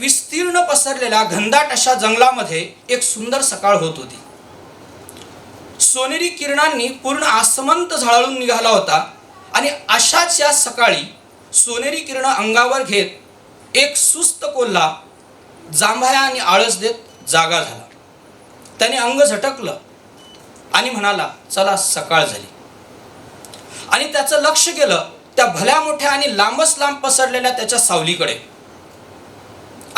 विस्तीर्ण पसरलेल्या घनदाट अशा जंगलामध्ये एक सुंदर सकाळ होत होती. सोनेरी किरणांनी पूर्ण आसमंत झाळून निघाला होता आणि अशाच या सकाळी सोनेरी किरण अंगावर घेत एक सुस्त कोल्हा जांभया आणि आळस देत जागा झाला. त्याने अंग झटकलं आणि म्हणाला चला सकाळ झाली. आणि त्याचं लक्ष गेलं त्या भल्या मोठ्या आणि लांबच लांब पसरलेल्या त्याच्या सावलीकडे.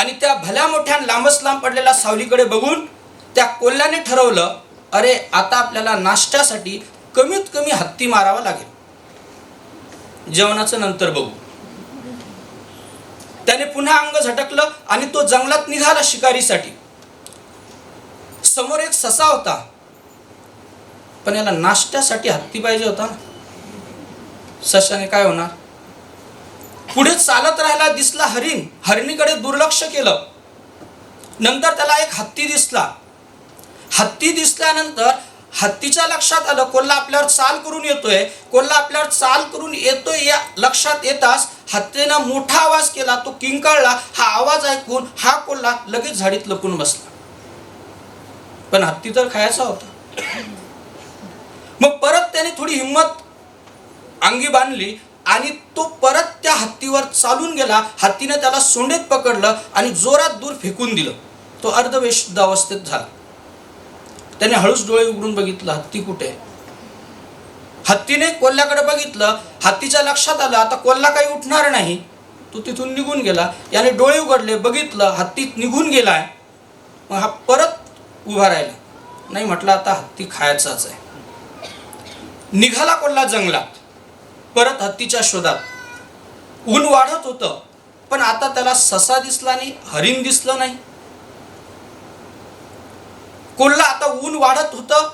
आणि त्या भल्या मोठ्या लांबच लांब पडलेल्या सावलीकडे बघून त्या कोल्ह्याने ठरवलं अरे आता आपल्याला नाश्त्यासाठी कमीत कमी हत्ती मारावा लागेल. जेवणाचं नंतर बघू. त्याने पुन्हा अंग झटकलं आणि तो जंगलात निघाला शिकारीसाठी. समोर एक ससा होता. पण याला नाश्त्यासाठी हत्ती पाहिजे होता ना. सशाने काय होणार? पुढे चालत राहायला दिसला हरिण. हरिणीकडे दुर्लक्ष केलं. नंतर त्याला एक हत्ती दिसला. हत्ती दिसल्यानंतर हत्तीच्या लक्षात आलं कोल्हा आपल्यावर चाल करून येतोय. कोल्हा आपल्यावर चाल करून येतोय या लक्षात येताच हत्तीनं मोठा आवाज केला तो किंकाळला हा आवाज ऐकून हा कोल्हा लगेच झाडीत लपून बसला. पण हत्ती तर खायचा होता. मग परत त्याने थोडी हिंमत अंगी बांधली. आणि तो परत त्या हत्तीवर चालून गेला. हत्तीने त्याला सोंडेत पकडलं आणि जोरात दूर फेकून दिलं. तो अर्धवेशुद्ध अवस्थेत झाला. त्याने हळूच डोळे उघडून बघितलं हत्ती कुठे आहे? हत्तीने कोल्ह्याकडे बघितलं. हत्तीच्या लक्षात आलं आता कोल्हा काही उठणार नाही. तो तिथून निघून गेला. याने डोळे उघडले बघितलं हत्ती निघून गेलाय मग हा परत उभा राहिला. नाही म्हटलं आता हत्ती खायचाच आहे. निघाला कोल्हा जंगलात. परत हत्तीच्या शोधात. ऊन वाढत होतं पण आता त्याला ससा दिसला नाही हरिण दिसलं नाही. कोल्हा आता ऊन वाढत होतं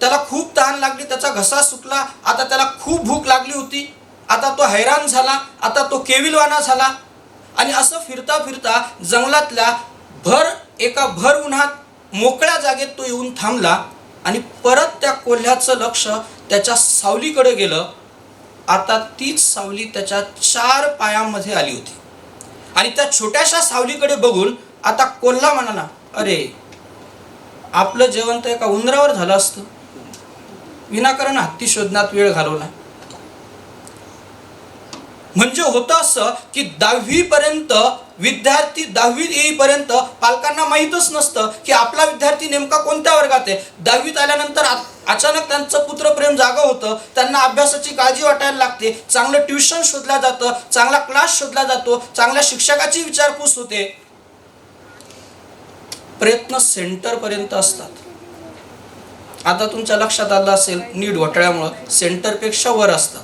त्याला खूप तहान लागली त्याचा घसा सुकला आता त्याला खूप भूक लागली होती. आता तो हैराण झाला आता तो केविलवाना झाला. आणि असं फिरता फिरता जंगलातल्या भर एका भर उन्हात मोकळ्या जागेत तो येऊन थांबला आणि परत त्या कोल्ह्याचं लक्ष त्याच्या सावलीकडे गेलं. आता तीच सावली त्याच्या चार पायामध्ये आली होती. आणि त्या छोट्याशा सावलीकडे बघून आता कोल्हा म्हणाला अरे आपलं जेवण तर एका उंदरावर झालं असतं. विनाकारण हत्ती शोधण्यात वेळ घालवला म्हणजे होतं असं की दहावी पर्यंत विद्यार्थी दहावीत येईपर्यंत पालकांना माहीतच नसतं की आपला विद्यार्थी नेमका कोणत्या वर्गात आहे. दहावीत आल्यानंतर अचानक त्यांचं पुत्रप्रेम जागं होतं. त्यांना अभ्यासाची काळजी वाटायला लागते. चांगलं ट्युशन शोधलं जातं. चांगला क्लास शोधला जातो. चांगल्या शिक्षकाची विचारपूस होते. प्रयत्न सेंटर पर्यंत असतात. आता तुमच्या लक्षात आलं असेल नीट घोटाळ्यामुळं. सेंटरपेक्षा वर असतात